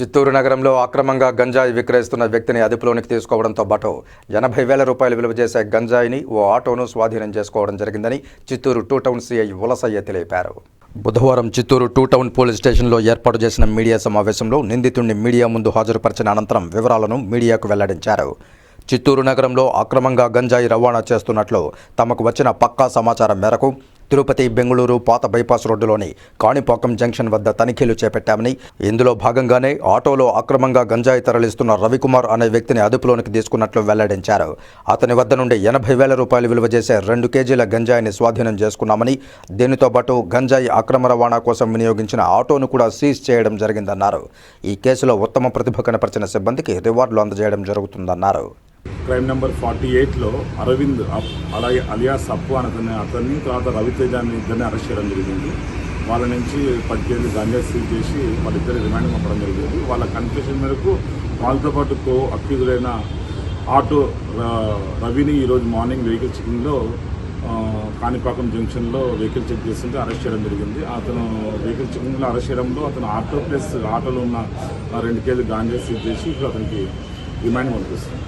చిత్తూరు నగరంలో అక్రమంగా గంజాయి విక్రయిస్తున్న వ్యక్తిని అదుపులోనికి తీసుకోవడంతో పాటు ఎనభై వేల రూపాయలు విలువ చేసే గంజాయిని ఓ ఆటోను స్వాధీనం చేసుకోవడం జరిగిందని Chittoor two town CI Ulasayya తెలిపారు. బుధవారం చిత్తూరు టూ టౌన్ పోలీస్ స్టేషన్లో ఏర్పాటు చేసిన మీడియా సమావేశంలో నిందితుడిని మీడియా ముందు హాజరుపరిచిన అనంతరం వివరాలను మీడియాకు వెల్లడించారు. చిత్తూరు నగరంలో అక్రమంగా గంజాయి రవాణా చేస్తున్నట్లు తమకు వచ్చిన పక్కా సమాచారం మేరకు తిరుపతి బెంగళూరు పాత బైపాస్ రోడ్డులోని కాణిపాకం జంక్షన్ వద్ద తనిఖీలు చేపట్టామని. ఇందులో భాగంగానే ఆటోలో అక్రమంగా గంజాయి తరలిస్తున్న రవికుమార్ అనే వ్యక్తిని అదుపులోనికి తీసుకున్నట్లు వెల్లడించారు. అతని వద్ద నుండి ఎనభై వేల రూపాయలు విలువ చేసే రెండు కేజీల గంజాయిని స్వాధీనం చేసుకున్నామని దీనితో పాటు గంజాయి అక్రమ రవాణా కోసం వినియోగించిన ఆటోను కూడా సీజ్ చేయడం జరిగిందన్నారు. ఈ కేసులో ఉత్తమ ప్రతిభ కనపరిచిన సిబ్బందికి రివార్డులు అందజేయడం జరుగుతుందన్నారు. క్రైమ్ నెంబర్ ఫార్టీ ఎయిట్లో అరవింద్ అప్- అలాగే అలియాస్ అప్పు అని అతన్ని తర్వాత రవితేజ అని ఇద్దరిని అరెస్ట్ చేయడం జరిగింది. వాళ్ళ నుంచి పది కేజీలు గంజా సీజ్ చేసి వాళ్ళిద్దరు రిమాండ్ పంపడం జరిగింది. వాళ్ళ కన్ఫ్యూషన్ మేరకు వాళ్ళతో పాటు కో అక్యూజుడైన ఆటో ర- రవిని ఈరోజు మార్నింగ్ వెహికల్ చెకింగ్లో కాణిపాకం జంక్షన్లో వెహికల్ చెక్ చేస్తుంటే అరెస్ట్ చేయడం జరిగింది. అతను వెహికల్ చెకింగ్లో అరెస్ట్ చేయడంలో అతను ఆటో ప్లస్ ఆటోలో ఉన్న రెండు కేజీలు గాంజా సీజ్ చేసి ఇప్పుడు అతనికి రిమాండ్ పంపిస్తుంది